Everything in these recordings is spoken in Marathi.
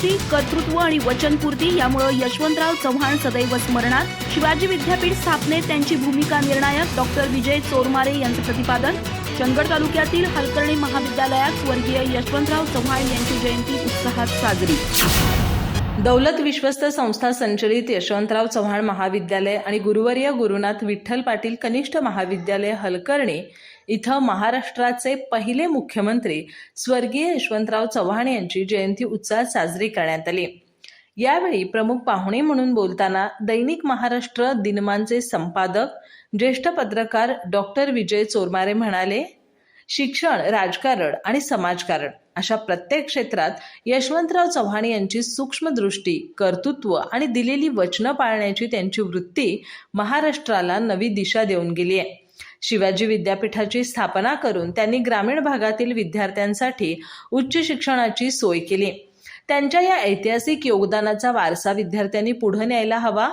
शिस्ती कर्तृत्व आणि वचनपूर्ती यामुळे यशवंतराव चव्हाण सदैव स्मरणात. शिवाजी विद्यापीठ स्थापनेत त्यांची भूमिका निर्णायक डॉक्टर विजय चोरमारे यांचं प्रतिपादन. चंदगड तालुक्यातील हलकर्णी महाविद्यालयात स्वर्गीय यशवंतराव चव्हाण यांची जयंती उत्साहात साजरी. दौलत विश्वस्त संस्था संचलित यशवंतराव चव्हाण महाविद्यालय आणि गुरुवर्य गुरुनाथ विठ्ठल पाटील कनिष्ठ महाविद्यालय हलकर्णी इथं महाराष्ट्राचे पहिले मुख्यमंत्री स्वर्गीय यशवंतराव चव्हाण यांची जयंती उत्साहात साजरी करण्यात आली. यावेळी प्रमुख पाहुणे म्हणून बोलताना दैनिक महाराष्ट्र दिनमानचे संपादक ज्येष्ठ पत्रकार डॉक्टर विजय चोरमारे म्हणाले शिक्षण राजकारण आणि समाजकारण अशा प्रत्येक क्षेत्रात यशवंतराव चव्हाण यांची सूक्ष्मदृष्टी कर्तृत्व आणि दिलेली वचनं पाळण्याची त्यांची वृत्ती महाराष्ट्राला नवी दिशा देऊन गेली आहे. शिवाजी विद्यापीठाची स्थापना करून त्यांनी ग्रामीण भागातील विद्यार्थ्यांसाठी उच्च शिक्षणाची सोय केली. त्यांच्या या ऐतिहासिक योगदानाचा वारसा विद्यार्थ्यांनी पुढे न्यायला हवा?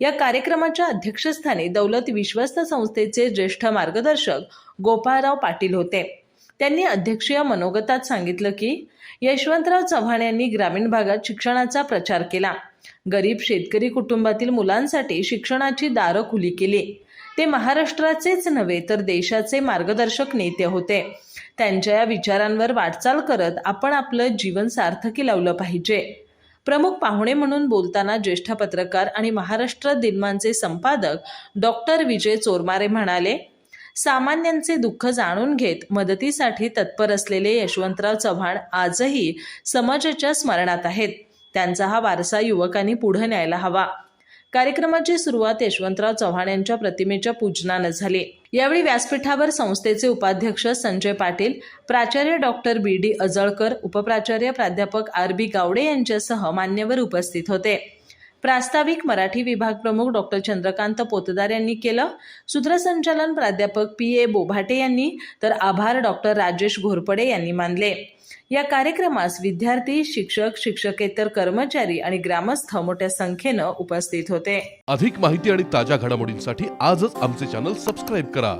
या कार्यक्रमाच्या अध्यक्षस्थानी दौलत विश्वस्त संस्थेचे ज्येष्ठ मार्गदर्शक गोपाळराव पाटील होते. त्यांनी अध्यक्षीय मनोगतात सांगितलं की यशवंतराव चव्हाण यांनी ग्रामीण भागात शिक्षणाचा प्रचार केला. गरीब शेतकरी कुटुंबातील मुलांसाठी शिक्षणाची दारं खुली केली. ते महाराष्ट्राचेच नव्हे तर देशाचे मार्गदर्शक नेते होते. त्यांच्या या विचारांवर वाटचाल करत आपण आपलं जीवन सार्थकी लावलं पाहिजे. प्रमुख पाहुणे म्हणून बोलताना ज्येष्ठ पत्रकार आणि महाराष्ट्र दिनमानचे संपादक डॉक्टर विजय चोरमारे म्हणाले सामान्यांचे दुःख जाणून घेत मदतीसाठी तत्पर असलेले यशवंतराव चव्हाण आजही समाजाच्या स्मरणात आहेत. त्यांचा हा वारसा युवकांनी पुढे न्यायला हवा. कार्यक्रमाची सुरुवात यशवंतराव चव्हाण यांच्या प्रतिमेच्या पूजनानं झाली. यावेळी व्यासपीठावर संस्थेचे उपाध्यक्ष संजय पाटील प्राचार्य डॉक्टर बी. डी. अजळकर उपप्राचार्य प्राध्यापक आर. बी. गावडे यांच्यासह मान्यवर उपस्थित होते. प्रास्ताविक मराठी विभाग प्रमुख डॉक्टर चंद्रकांत पोतदार यांनी केलं. सूत्रसंचालन प्राध्यापक पी ए बोभाटे यांनी तर आभार डॉक्टर राजेश घोरपडे यांनी मानले. या कार्यक्रमास विद्यार्थी शिक्षक शिक्षकेतर कर्मचारी आणि ग्रामस्थ मोठ्या संख्येनं उपस्थित होते. अधिक माहिती आणि ताज्या घडामोडींसाठी आजच आमचे चॅनल सबस्क्राईब करा.